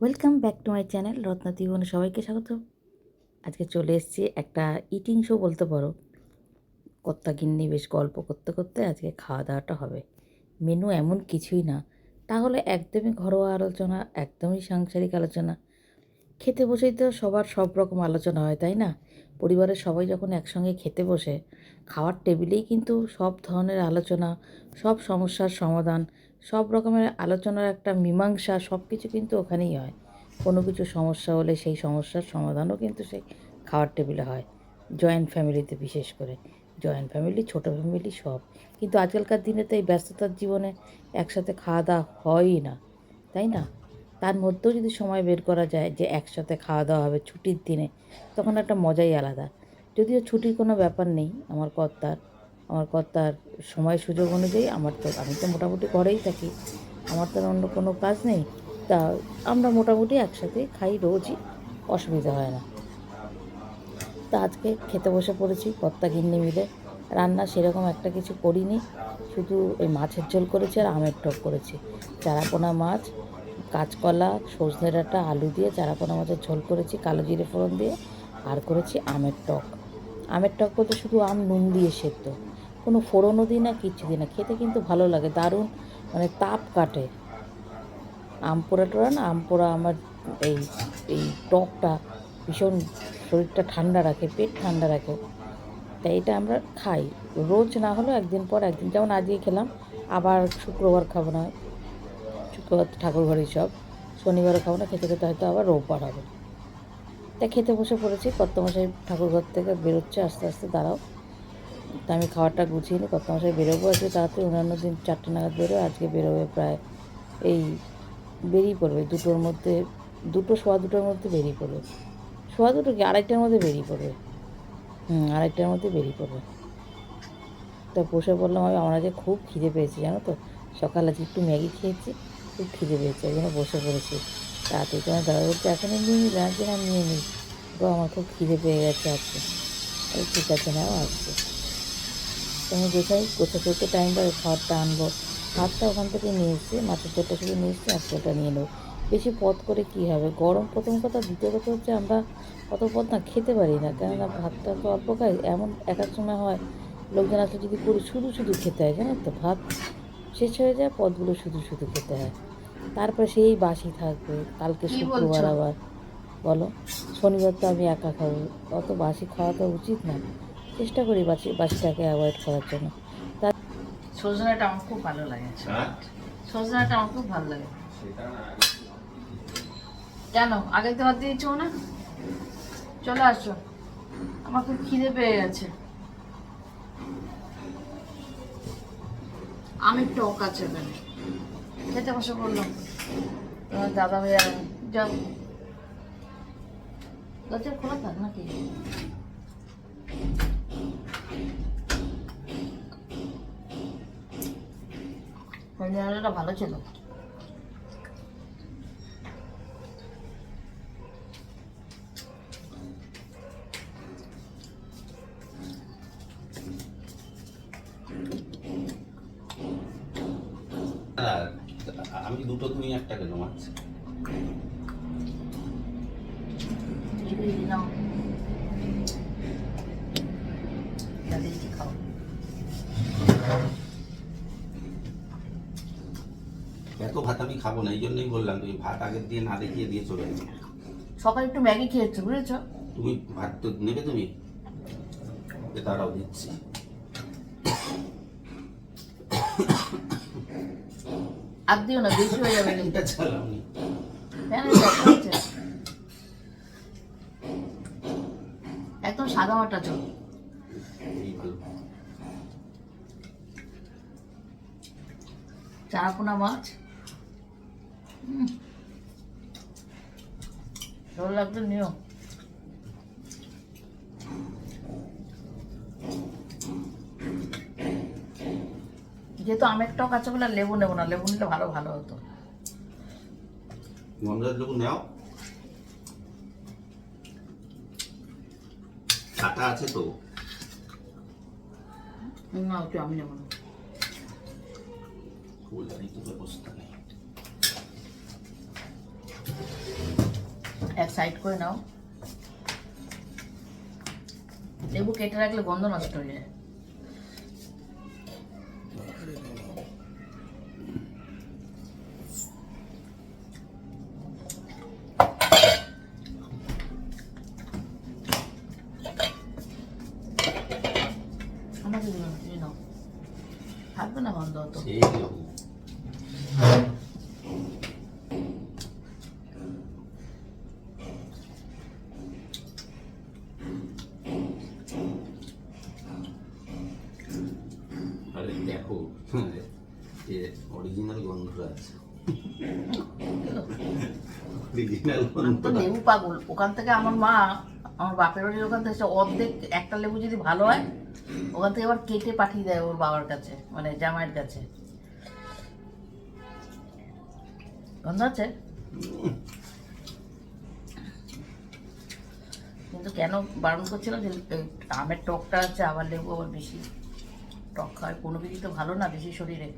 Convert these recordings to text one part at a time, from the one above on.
Welcome back to my channel Ratna জীবনে সবাইকে স্বাগত। আজকে চলে এসেছি একটা ইটিং শো বলতে পারো। কর্তা গিন্নি বেশ গল্প করতে করতে আজকে খাওয়া দাওয়াটা হবে। মেনু এমন কিছুই না। তাহলে একদমই ঘরোয়া আলোচনা, একদমই সাংসারিক আলোচনা। খেতে বসেই তো সবার সব রকম আলোচনা হয়, তাই না? পরিবারের সবাই যখন একসঙ্গে খেতে বসে, খাওয়ার টেবিলেই কিন্তু সব ধরনের আলোচনা, সব সমস্যার সমাধান সব রকমের আলোচনার একটা মীমাংসা সব কিছু কিন্তু ওখানেই হয়। কোনো কিছু সমস্যা হলে সেই সমস্যার সমাধানও কিন্তু সেই খাওয়ার টেবিলে হয়। জয়েন্ট ফ্যামিলিতে বিশেষ করে। জয়েন্ট ফ্যামিলি, ছোটো ফ্যামিলি সব। কিন্তু আজকালকার দিনে তো এই ব্যস্ততার জীবনে একসাথে খাওয়া দাওয়া হয়ই না। তাই না? তার মধ্যেও যদি সময় বের করা যায় যে একসাথে খাওয়া দাওয়া হবে ছুটির দিনে, তখন একটা মজাই আলাদা। যদিও ছুটির কোনো ব্যাপার নেই, আমার কর্তার। আমার কর্তার সময় সুযোগ অনুযায়ী আমার তো, আমি তো মোটামুটি ঘরেই থাকি। আমার তো অন্য কোনো কাজ নেই। তা আমরা মোটামুটি একসাথে খাই রোজই, অসুবিধা হয় না। তা আজকে খেতে বসে পড়েছি, কর্তা গিন্নি মিলে। রান্না সেরকম একটা কিছু করিনি, শুধু এই মাছের ঝোল করেছি আর আমের টক করেছি। চারাপোনা মাছ, কাঁচকলা সজনে ডাঁটা আলু দিয়ে চারাপোনা মাছের ঝোল করেছি, কালো জিরে ফোড়ন দিয়ে, আর করেছি আমের টক। আমের টক বলতে শুধু আম, নুন দিয়ে সেদ্ধ। কোনো ফোড়নও দিই না, কিচ্ছু দিই না। খেতে কিন্তু ভালো লাগে, দারুণ মানে তাপ কাটে। আম পোড়া টোড়া না, আম পোড়া আমার এই এই টকটা ভীষণ শরীরটা ঠান্ডা রাখে, পেট ঠান্ডা রাখে। তাই এটা আমরা খাই। রোজ না হলেও একদিন পর একদিন, যেমন আজকে খেলাম, আবার শুক্রবার খাব না, শুক্রবার ঠাকুর ঘরেই সব, শনিবারও খাব না, খেতে খেতে হয়তো আবার রোববার হবে। তাই খেতে বসে পড়েছি, কর্তমশাই ঠাকুর ঘর থেকে বেরোচ্ছে, আস্তে আস্তে দাঁড়াও। তা আমি খাবারটা গুছিয়ে নিই কর্তমশাই বেরোবো? আজকে তাড়াতাড়ি অন্যান্য দিন চারটে নাগাদ বেরোয়, আজকে বেরোবে প্রায় এই বেরিয়ে পড়বে, দুটোর মধ্যে, দুটো, সোয়া দুটোর মধ্যে বেরিয়ে পড়বে। সোয়া দুটো কি? আড়াইটার মধ্যে বেরিয়ে পড়বে। হুম, আড়াইটার মধ্যে বেরিয়ে পড়বে। তা বসে বললাম আমি, আমার আজকে খুব খিদে পেয়েছি, জানো তো? সকালে আজকে একটু ম্যাগি খেয়েছি, খুব খিদে পেয়েছে ওই জন্য বসে পড়েছি। তাড়াতাড়ি তোমার দাদা বলছে এখনই নিয়ে নিলে আজকে না নিয়ে নিই। তো আমার খুব খিদে পেয়ে গেছে আজকে। ঠিক আছে, নাও আসছে তুমি গোছাই গোছা করতে টাইম পাবে খাবারটা আনব। ভাতটা ওখান থেকে নিয়ে এসছি মাছের ঝোলটা শুধু নিয়ে এসছি আজকেটা নিয়ে নেব। বেশি পথ করে কী হবে? গরম প্রথম কথা দ্বিতীয় কথা হচ্ছে আমরা অত পথ না খেতে পারি না। কেননা ভাতটা তো অল্প খাই এমন এক এক সময় হয় লোকজন আসলে যদি করি শুধু শুধু খেতে হয় জানো তো? ভাত শেষ হয়ে যায় পদগুলো শুধু শুধু খেতে হয়। তারপরে সেই বাসি থাকবে কালকে শুক্রবার আবার। বলো শনিবার তো আমি একা খাব অত বাসি খাওয়া তো উচিত না। চেষ্টা করি বাসি বাসিটাকে অ্যাভয়েড করার জন্য। তা সজনাটা আমার খুব ভালো লাগে। সজনাটা আমার খুব ভালো লাগে। কেন আগে তো ভাত দিয়েছ না? চলে আসো। আমার খুব খিদে পেয়ে গেছে। আমি টক আছে এখানে। খেতে বসে বললাম তোমার দাদা ভাই আর আমি। যাও। দরজা খোলা থাক নাকি? সজনাটা ভালো ছিল। আমি দুটো তুমি একটা কেন মাছ নাও। এত ভাত আমি খাব না এই জন্যই বললাম তুমি ভাত আগের দিয়ে না দেখিয়ে দিয়ে চলে যাবে সকালে একটু ম্যাগি খেয়েছো বুঝেছ? তুমি ভাত তো নেবে তুমি? তারাও দিচ্ছি। আর দিও না বেশি হয়ে যাবে এটা চালাওনি। কেন এটা হচ্ছে? একদম সাদা মাটা চল চারাপোনা মাছ। ভালো লাগতো নিও। যেহেতু আমের টক আছে বলে লেবু নেব না লেবু নিলে ভালো ভালো হতো। গন্ধের লোক নেও। কাটা আছে তো। না আমি নেব না। ফুলদারি তো ব্যবস্থা নেই সাইড করে নাও। লেবু কেটে রাখলে গন্ধ নষ্ট হয়ে যায়। আমাকে নাও। থাকবে না গন্ধ অত? দেখো যে অরিজিনাল গন্ধটা আছে। লেবু পাগল। ওখান থেকে আমার মা, আমার বাপের বাড়ির ওখান থেকে অর্ধেক একটা লেবু যদি ভালো হয়, ওখান থেকে আবার কেটে পাঠিয়ে দেয় ওর বাবার কাছে মানে জামাইয়ের কাছে। গন্ধ আছে? কিন্তু কেন বারণ করছিলাম যে আমের টকটা আছে, আবার লেবু আবার বেশি? টক খায় কোনো কিছু তো ভালো না বেশি শরীরে।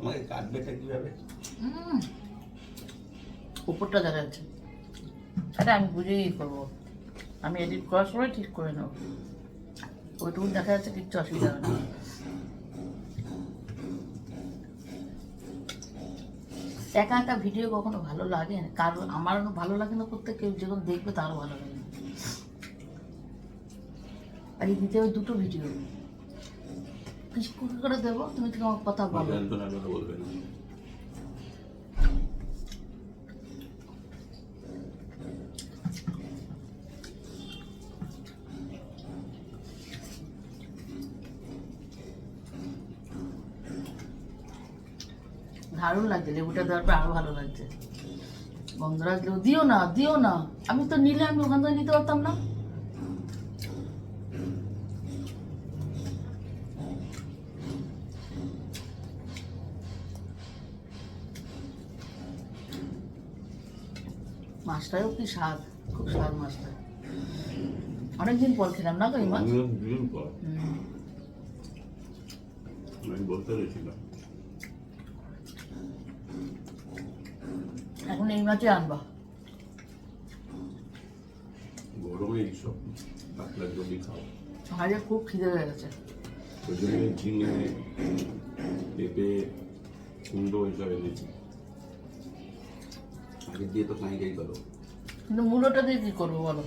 আমাকে কাটবেটা কীভাবে? উপরটা দেখা যাচ্ছে। আরে আমি বুঝেই করব। আমি এডিট করার সময় ঠিক করে নেব। ওইটুকু দেখা যাচ্ছে কিচ্ছু অসুবিধা হবে না। একা একা ভিডিও কখনো ভালো লাগে? না কারণ আমারও ভালো লাগে না করতে কেউ যখন দেখবে তারও ভালো লাগে আর এই দিতে ওই দুটো ভিডিও কি করে দেবো? তুমি কথা বলো। কথা বলবে দারুণ লাগছে লেবুটা দেওয়ার পর আরও ভালো লাগছে। গন্ধরাজ লেবু দিও না দিও না। আমি তো নিলে আমি ওখান থেকে নিতে পারতাম না। মাছটাও কি স্বাদ খুব স্বাদ মাছটা অনেকদিন পর খেলাম না এই মাছ আমিও পর। আমি বলতে গেছিলাম। এখন এই মাছই আনবা। গরমে এইসব পাতলা জলই খাও। খুব খিদে হয়ে গেছে। ওই জন্য ঝিঙে পেঁপে কুমড়ো এইসব এনেছি। আগে দিয়ে তো কাঁই করো। কিন্তু মূলোটা দিয়ে কি করব বলো?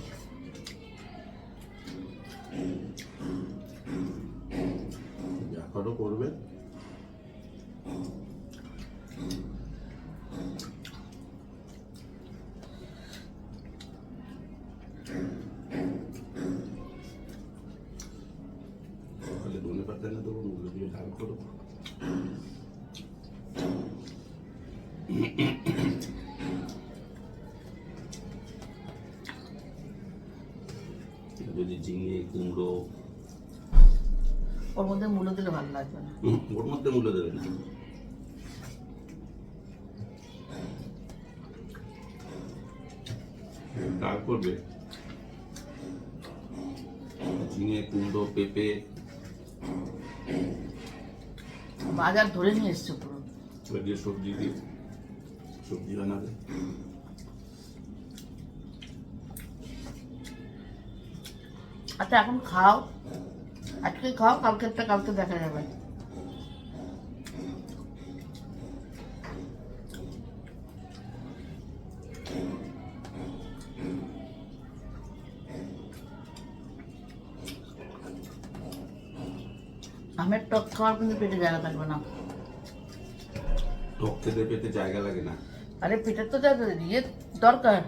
যদি ঝিঙে কুমড়ো। ওর মধ্যে মূলো দিলে ভালো লাগবে না। ওর মধ্যে মূল্য দেবে না। ডাল করবে ঝিঙে কুমড়ো পেঁপে। বাজার ধরে নিয়ে এসছে পুরো। সবজি দিয়ে সবজি বানাবে। আচ্ছা এখন খাও। আজকে খাও কালকেরটা কালকে দেখা যাবে। আমের টক খাওয়ার কিন্তু পেটে জায়গা থাকবে না। টক খেতে পেতে জায়গা লাগে না। আরে পেটের তো জায়গা ইয়ে দরকার।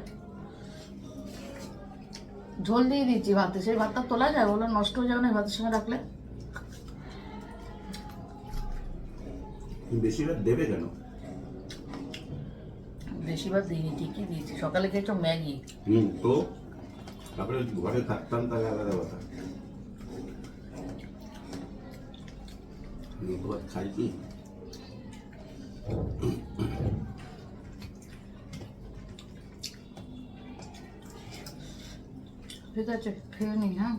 ঝোল দিয়ে দিচ্ছি ভাতে সেই ভাতটা তোলা যায় বলো নষ্ট হয়ে যাবে না ভাতের সঙ্গে রাখলে। বেশিরভাগ দেবে কেন? বেশিরভাগ দিইনি ঠিকই দিয়েছি। সকালে খেয়েছো ম্যাগি? হুম তো? তারপরে ঘরে থাকতাম তাহলে আলাদা কথা। তো আর খাই কি ঠিক আছে খেয়ে নি হ্যাঁ